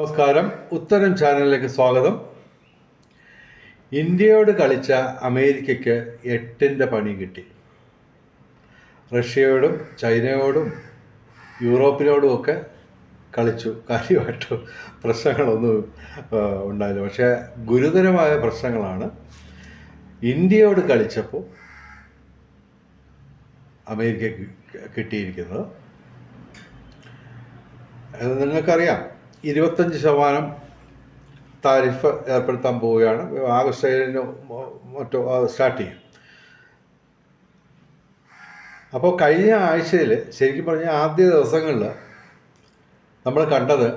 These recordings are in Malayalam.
നമസ്കാരം. ഉത്തരം ചാനലിലേക്ക് സ്വാഗതം. ഇന്ത്യയോട് കളിച്ച അമേരിക്കയ്ക്ക് എട്ടിന്റെ പണി കിട്ടി. റഷ്യയോടും ചൈനയോടും യൂറോപ്പിനോടും ഒക്കെ കളിച്ചു. കാര്യമായിട്ട് പ്രശ്നങ്ങളൊന്നും ഉണ്ടായില്ല. പക്ഷേ ഗുരുതരമായ പ്രശ്നങ്ങളാണ്. ഇന്ത്യയോട് കളിച്ചപ്പോൾ അമേരിക്ക കിട്ടിയിരിക്കുന്നത്. അത് നിങ്ങൾക്കറിയാം. ഇരുപത്തഞ്ച് ശതമാനം താരിഫ് ഏർപ്പെടുത്താൻ പോവുകയാണ്. ആഗസ്റ്റ് ഏഴിന് മറ്റോ സ്റ്റാർട്ട് ചെയ്യും. അപ്പോൾ കഴിഞ്ഞ ആഴ്ചയിൽ ശരിക്കും പറഞ്ഞാൽ ആദ്യ ദിവസങ്ങളിൽ നമ്മൾ കണ്ടത്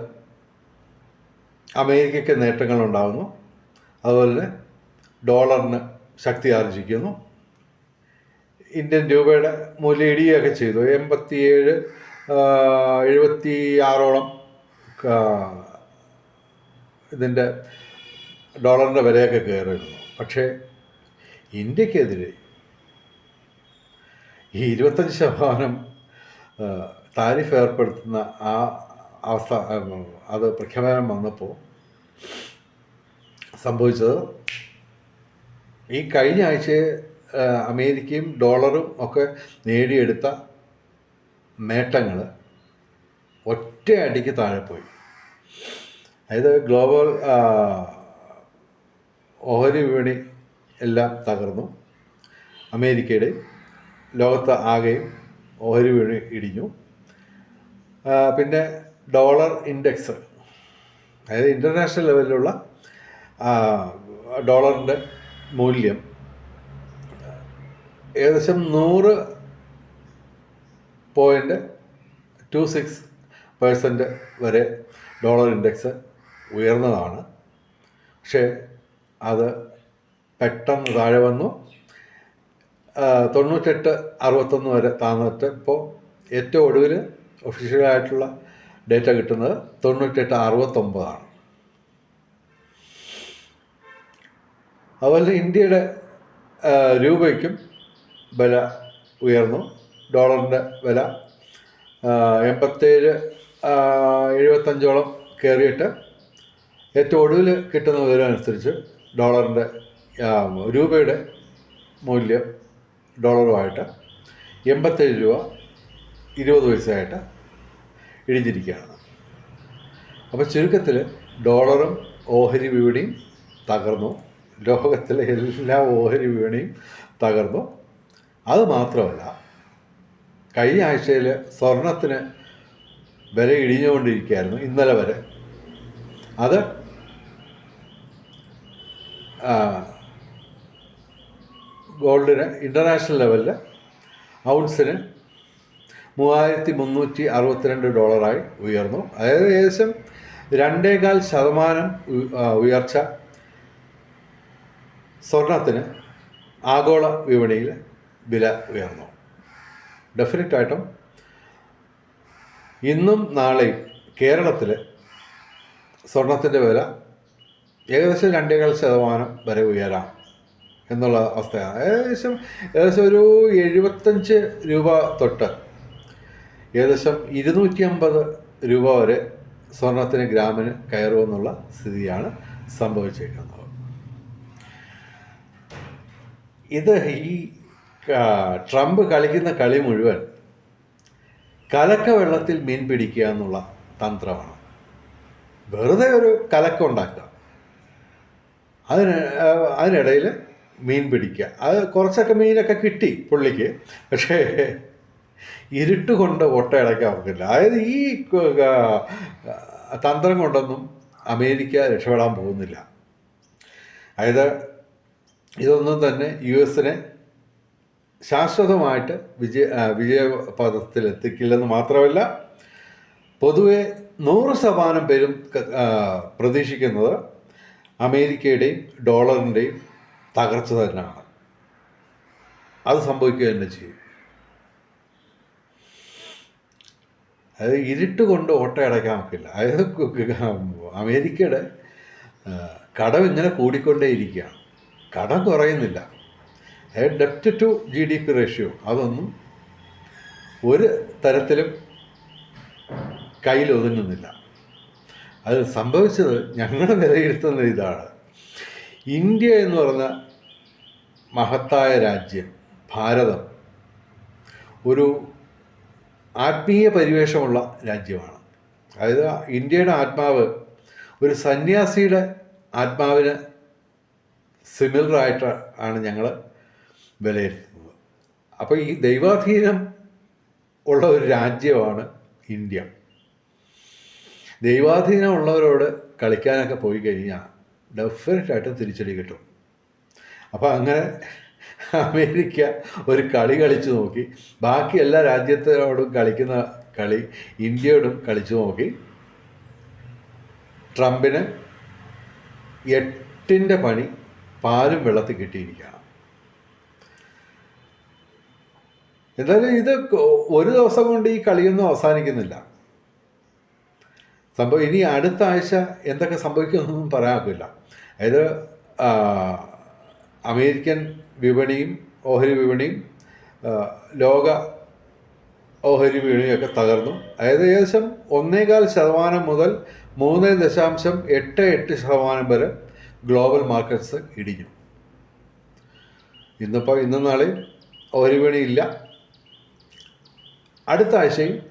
അമേരിക്കയ്ക്ക് നേട്ടങ്ങൾ ഉണ്ടാകുന്നു അതുപോലെ തന്നെ ഡോളറിന് ശക്തി ആർജിക്കുന്നു. ഇന്ത്യൻ രൂപയുടെ മൂല്യം ഇടിയുകയൊക്കെ ചെയ്തു. എൺപത്തിയേഴ് എഴുപത്തി ആറോളം ഇതിന്റെ ഡോളറിന്റെ വിലയൊക്കെ കയറിയിരുന്നു. പക്ഷേ ഇന്ത്യക്കെതിരെ ഈ ഇരുപത്തഞ്ച് ശതമാനം താരിഫ് ഏർപ്പെടുത്തുന്ന ആ അവസ്ഥ അത് പ്രഖ്യാപനം വന്നപ്പോൾ സംഭവിച്ചത് ഈ കഴിഞ്ഞ ആഴ്ച അമേരിക്കയും ഡോളറും ഒക്കെ നേടിയെടുത്ത നേട്ടങ്ങൾ ഒറ്റയടിക്ക് താഴെ പോയി. അതായത് ഗ്ലോബൽ ഓഹരി വിപണി എല്ലാം തകർന്നു. അമേരിക്കയുടെ ലോകത്ത് ആകെയും ഓഹരി വിപണി ഇടിഞ്ഞു. പിന്നെ ഡോളർ ഇൻഡെക്സ് അതായത് ഇന്റർനാഷണൽ ലെവലിലുള്ള ഡോളറിന്റെ മൂല്യം ഏകദേശം നൂറ് പോയിന്റ് ടു സിക്സ് പേഴ്സന്റ് വരെ ഡോളർ ഇൻഡെക്സ് ഉയർന്നതാണ്. പക്ഷേ അത് പെട്ടെന്ന് താഴെ വന്നു. തൊണ്ണൂറ്റെട്ട് അറുപത്തൊന്ന് വരെ താന്നിട്ട് ഇപ്പോൾ ഏറ്റവും ഒടുവിൽ ഒഫീഷ്യലായിട്ടുള്ള ഡേറ്റ കിട്ടുന്നത് തൊണ്ണൂറ്റെട്ട് അറുപത്തൊമ്പതാണ്. അതുപോലെ ഇന്ത്യയുടെ രൂപയ്ക്കും വില ഉയർന്നു. ഡോളറിന്റെ വില എൺപത്തേഴ് എഴുപത്തഞ്ചോളം കയറിയിട്ട് ഏറ്റവും ഒടുവിൽ കിട്ടുന്ന വിവരം അനുസരിച്ച് ഡോളറിന്റെ രൂപയുടെ മൂല്യം ഡോളറുമായിട്ട് എൺപത്തേഴ് രൂപ ഇരുപത് പൈസയായിട്ട് ഇഴിഞ്ഞിരിക്കുകയാണ് അപ്പോൾ ചുരുക്കത്തിൽ ഡോളറും ഓഹരി വിപണിയും തകർന്നു. ലോകത്തിലെ എല്ലാ ഓഹരി വിപണിയും തകർന്നു. അത് മാത്രമല്ല കഴിഞ്ഞ ആഴ്ചയിൽ സ്വർണത്തിന് വില ഇടിഞ്ഞുകൊണ്ടിരിക്കുകയായിരുന്നു ഇന്നലെ വരെ. അത് ഗോൾഡിന് ഇന്റർനാഷണൽ ലെവലിൽ ഔൺസിന് മൂവായിരത്തി മുന്നൂറ്റി അറുപത്തിരണ്ട് ഡോളറായി ഉയർന്നു. അതായത് ഏകദേശം രണ്ടേകാൽ ശതമാനം ഉയർച്ച സ്വർണത്തിന് ആഗോള വിപണിയിൽ വില ഉയർന്നു. ഡെഫിനറ്റായിട്ടും ഇന്നും നാളെയും കേരളത്തിൽ സ്വർണത്തിന്റെ വില ഏകദേശം രണ്ടേകാൽ ശതമാനം വരെ ഉയരാം എന്നുള്ള അവസ്ഥയാണ്. ഏകദേശം ഏകദേശം ഒരു എഴുപത്തഞ്ച് രൂപ തൊട്ട് ഏകദേശം ഇരുന്നൂറ്റി അമ്പത് രൂപ വരെ സ്വർണത്തിന് ഗ്രാമിന് കയറുമെന്നുള്ള സ്ഥിതിയാണ് സംഭവിച്ചിരിക്കുന്നത്. ഇത് ഈ ട്രംപ് കളിക്കുന്ന കളി മുഴുവൻ കലക്ക വെള്ളത്തിൽ മീൻ പിടിക്കുക എന്നുള്ള തന്ത്രമാണ്. വെറുതെ ഒരു കലക്ക ഉണ്ടാക്കുക. അതിന് അതിനിടയിൽ മീൻ പിടിക്കുക. അത് കുറച്ചൊക്കെ മീനൊക്കെ കിട്ടി പുള്ളിക്ക്. പക്ഷേ ഇരുട്ട് കൊണ്ട് ഒട്ടയടയ്ക്കാൻ പറ്റില്ല അതായത് ഈ തന്ത്രം കൊണ്ടൊന്നും അമേരിക്ക രക്ഷപ്പെടാൻ പോകുന്നില്ല. അതായത് ഇതൊന്നും തന്നെ യു എസിനെ ശാശ്വതമായിട്ട് വിജയ വിജയപഥത്തിൽ എത്തിക്കില്ലെന്ന് മാത്രമല്ല പൊതുവെ നൂറ് ശതമാനം പേരും പ്രതീക്ഷിക്കുന്നത് അമേരിക്കയുടെയും ഡോളറിന്റെയും തകർച്ച തന്നെയാണ്. അത് സംഭവിക്കുക തന്നെ ചെയ്യും. അതായത് ഇരുട്ട് കൊണ്ട് ഓട്ടയടയ്ക്കാൻ നോക്കില്ല അതായത് അമേരിക്കയുടെ കടം ഇങ്ങനെ കൂടിക്കൊണ്ടേയിരിക്കുകയാണ്. കടം കുറയുന്നില്ല. ഡെപ്റ്റ് to G D P ratio അതൊന്നും ഒരു തരത്തിലും കയ്യിൽ ഒതുങ്ങുന്നില്ല അത് സംഭവിച്ചത് ഞങ്ങൾ വിലയിരുത്തുന്ന ഇതാണ്. ഇന്ത്യ എന്ന് പറഞ്ഞ മഹത്തായ രാജ്യം ഭാരതം ഒരു ആത്മീയ പരിവേഷമുള്ള രാജ്യമാണ്. അതായത് ഇന്ത്യയുടെ ആത്മാവ് ഒരു സന്യാസിയുടെ ആത്മാവിന് സിമിലറായിട്ട് ആണ് ഞങ്ങൾ വിലയിരുത്തുന്നത്. അപ്പോൾ ഈ ദൈവാധീനം ഉള്ള ഒരു രാജ്യമാണ് ഇന്ത്യ. ദൈവാധീനം ഉള്ളവരോട് കളിക്കാനൊക്കെ പോയി കഴിഞ്ഞാൽ ഡെഫിനറ്റായിട്ട് തിരിച്ചടി കിട്ടും. അപ്പോൾ അങ്ങനെ അമേരിക്ക ഒരു കളി കളിച്ചു നോക്കി ബാക്കി എല്ലാ രാജ്യത്തിനോടും കളിക്കുന്ന കളി ഇന്ത്യയോടും കളിച്ചു നോക്കി. ട്രംപിന് എട്ടിന്റെ പണി പാലും വെള്ളത്തിൽ കിട്ടിയിരിക്കുകയാണ്. എന്തായാലും ഇത് ഒരു ദിവസം കൊണ്ട് ഈ കളിയൊന്നും അവസാനിക്കുന്നില്ല. സംഭവം ഇനി അടുത്ത ആഴ്ച എന്തൊക്കെ സംഭവിക്കുമെന്നൊന്നും പറയാൻ അതായത് അമേരിക്കൻ വിപണിയും ഓഹരി വിപണിയും ലോക ഓഹരി വിപണിയൊക്കെ തകർന്നു. അതായത് ഏകദേശം ഒന്നേകാൽ ശതമാനം മുതൽ മൂന്ന് ദശാംശം എട്ട് എട്ട് ശതമാനം വരെ ഗ്ലോബൽ മാർക്കറ്റ്സ് ഇടിഞ്ഞു. ഇന്നിപ്പോൾ ഇന്നും നാളെയും ഓഹരി വിപണി ഇല്ല. അടുത്ത ആഴ്ചയും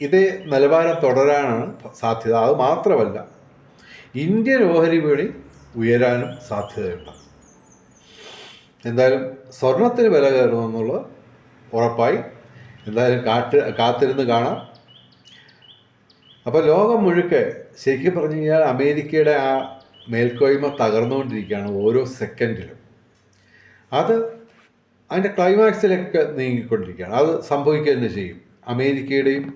ഇതേ നിലവാരം തുടരാനാണ് സാധ്യത. അത് മാത്രമല്ല ഇന്ത്യൻ ഓഹരി വിപണി ഉയരാനും സാധ്യതയുണ്ട്. എന്തായാലും സ്വർണത്തിന് വില കയറുമെന്നുള്ളത് ഉറപ്പായി. എന്തായാലും കാട്ട് കാത്തിരുന്ന് കാണാം. അപ്പോൾ ലോകം മുഴുക്കെ ശരിക്കും പറഞ്ഞു കഴിഞ്ഞാൽ അമേരിക്കയുടെ ആ മേൽക്കോയ്മ തകർന്നുകൊണ്ടിരിക്കുകയാണ് ഓരോ സെക്കൻഡിലും. അത് അതിന്റെ ക്ലൈമാക്സിലേക്ക് നീങ്ങിക്കൊണ്ടിരിക്കുകയാണ്. അത് സംഭവിക്കുക തന്നെ ചെയ്യും. അമേരിക്കയുടെയും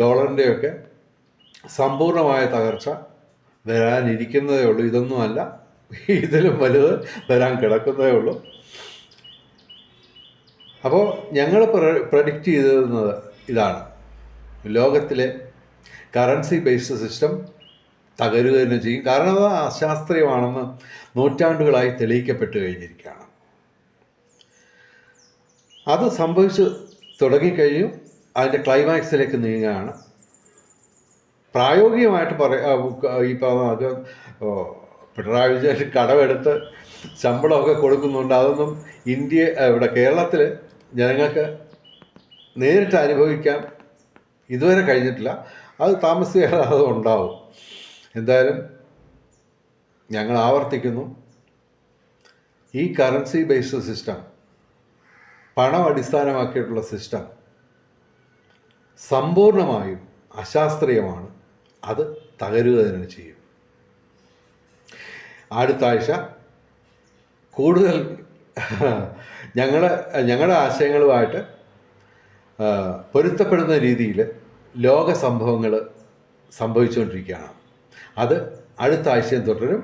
ഡോളറിന്റെയൊക്കെ സമ്പൂർണമായ തകർച്ച വരാനിരിക്കുന്നതേ ഉള്ളൂ. ഇതൊന്നുമല്ല ഇതിലും വലുത് വരാൻ കിടക്കുന്നതേ ഉള്ളൂ. അപ്പോൾ ഞങ്ങൾ പ്രഡിക്റ്റ് ചെയ്തിരുന്നത് ഇതാണ്. ലോകത്തിലെ കറൻസി ബേസ്ഡ് സിസ്റ്റം തകരുക തന്നെ ചെയ്യും. കാരണം അത് അശാസ്ത്രീയമാണെന്ന് നൂറ്റാണ്ടുകളായി തെളിയിക്കപ്പെട്ട് കഴിഞ്ഞിരിക്കുകയാണ്. അത് സംഭവിച്ച് തുടങ്ങിക്കഴിഞ്ഞു അതിന്റെ ക്ലൈമാക്സിലേക്ക് നീങ്ങുകയാണ്. പ്രായോഗികമായിട്ട് പറ ഈ പിണറായി വിജയൻ കടമെടുത്ത് ശമ്പളമൊക്കെ കൊടുക്കുന്നുണ്ട്. അതൊന്നും ഇന്ത്യ ഇവിടെ കേരളത്തിൽ ജനങ്ങൾക്ക് നേരിട്ട് അനുഭവിക്കാൻ ഇതുവരെ കഴിഞ്ഞിട്ടില്ല. അത് താമസിക്കാതെ ഉണ്ടാവും. എന്തായാലും ഞങ്ങൾ ആവർത്തിക്കുന്നു. ഈ കറൻസി ബേസ്ഡ് സിസ്റ്റം പണം അടിസ്ഥാനമാക്കിയിട്ടുള്ള സിസ്റ്റം സമ്പൂർണമായും അശാസ്ത്രീയമാണ്. അത് തകരുക തന്നെ ചെയ്യും. അടുത്ത ആഴ്ച കൂടുതൽ ഞങ്ങളുടെ ഞങ്ങളുടെ ആശയങ്ങളുമായിട്ട് പൊരുത്തപ്പെടുന്ന രീതിയിൽ ലോക സംഭവങ്ങൾ സംഭവിച്ചുകൊണ്ടിരിക്കുകയാണ്. അത് അടുത്ത ആഴ്ചയും തുടരും.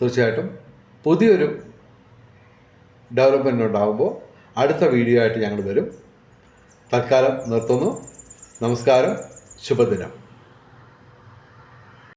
തീർച്ചയായിട്ടും പുതിയൊരു ഡെവലപ്മെന്റ് ഉണ്ടാകുമ്പോൾ അടുത്ത വീഡിയോ ആയിട്ട് ഞങ്ങൾ വരും. തൽക്കാലം നിർത്തുന്നു. നമസ്കാരം. ശുഭദിനം.